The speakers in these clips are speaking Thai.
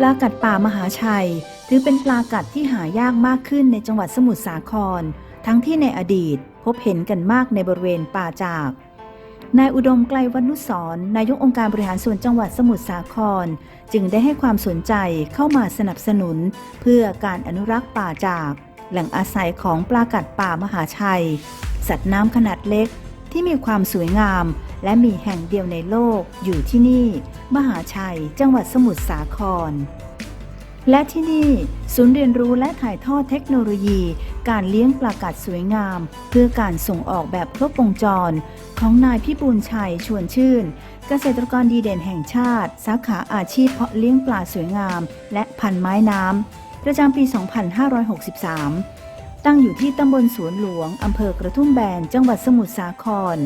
ปลากัดป่ามหาชัย ถือเป็นปลากัดที่หายากมากขึ้นในจังหวัดสมุทรสาคร ทั้งที่ในอดีตพบเห็นกันมากในบริเวณป่าจาก นายอุดมไกลวันุสรนายกองค์การบริหารส่วนจังหวัดสมุทรสาคร จึงได้ให้ความสนใจเข้ามาสนับสนุน เพื่อการอนุรักษ์ป่าจาก แหล่งอาศัยของปลากัดป่ามหาชัย สัตว์น้ำขนาดเล็ก ที่มีความสวยงาม และมีแห่งเดียวในโลกอยู่ที่นี่ มหาชัย จังหวัดสมุทรสาคร และที่นี่ศูนย์เรียนรู้และถ่ายทอดเทคโนโลยี การเลี้ยงปลากัดสวยงาม เพื่อการส่งออกแบบครบวงจร ของนายพิบูลชัยชวนชื่น เกษตรกรดีเด่นแห่งชาติ สาขาอาชีพเพาะเลี้ยงปลาสวยงาม และพันไม้น้ำประจำปี 2563 ตั้งอยู่ที่ตำบลสวนหลวง อำเภอกระทุ่มแบน จังหวัดสมุทรสาคร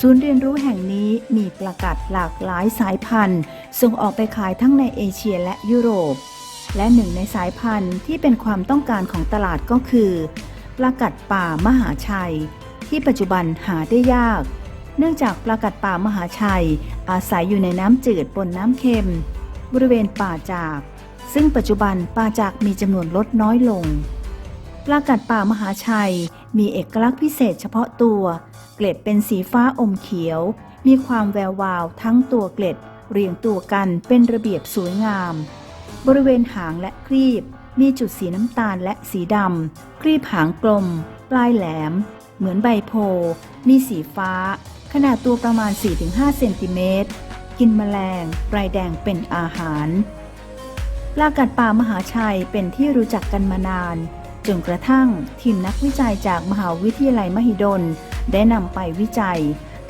ศูนย์เรียนรู้แห่งนี้มีปลากัดหลากหลายสายพันธุ์ ส่งออกไปขายทั้งในเอเชียและยุโรป และหนึ่งในสายพันธุ์ที่เป็นความต้องการของตลาดก็คือปลากัดป่ามหาชัย ที่ปัจจุบันหาได้ยาก เนื่องจากปลากัดป่ามหาชัย อาศัยอยู่ในน้ำจืดปนน้ำเค็ม บริเวณป่าจาก ซึ่งปัจจุบันป่าจากมีจำนวนลดน้อยลง ปลากัดป่ามหาชัย มีเอกลักษณ์พิเศษเฉพาะตัว เกล็ดเป็นสีฟ้าอมเขียว มีความแวววาวทั้งตัวเกล็ด เรียงตัวกันเป็นระเบียบสวยงาม บริเวณหางและครีบ มีจุดสีน้ำตาลและสีดำ ครีบหางกลม ปลายแหลม เหมือนใบโพ มีสีฟ้า ขนาดตัวประมาณ 4-5 เซนติเมตร กินแมลงปลายแดงเป็นอาหาร ปลากัดป่ามหาชัยเป็นที่รู้จักกันมานาน จนกระทั่งทีมนักวิจัยจากมหาวิทยาลัยมหิดล ได้นำไปวิจัย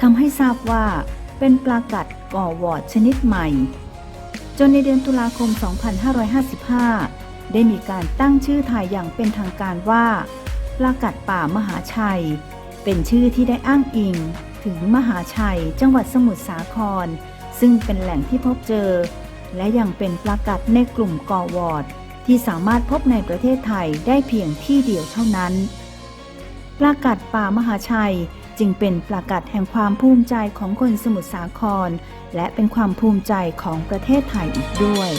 ทำให้ทราบว่าเป็นปลากัดก่อวอร์ดชนิดใหม่ จนในเดือนตุลาคม 2555 ได้มีการตั้งชื่อไทยอย่างเป็นทางการว่า ปลากัดป่ามหาชัย เป็นชื่อที่ได้อ้างอิง ถึงมหาชัย จังหวัดสมุทรสาคร ซึ่งเป็นแหล่งที่พบเจอ และยังเป็นปลากัดในกลุ่มกอวอร์ด ที่สามารถพบในประเทศไทยได้เพียงที่เดียวเท่านั้น ปลากัดป่ามหาชัยจึงเป็นปลากัดแห่งความภูมิใจของคนสมุทรสาคร และเป็นความภูมิใจของประเทศไทยอีกด้วย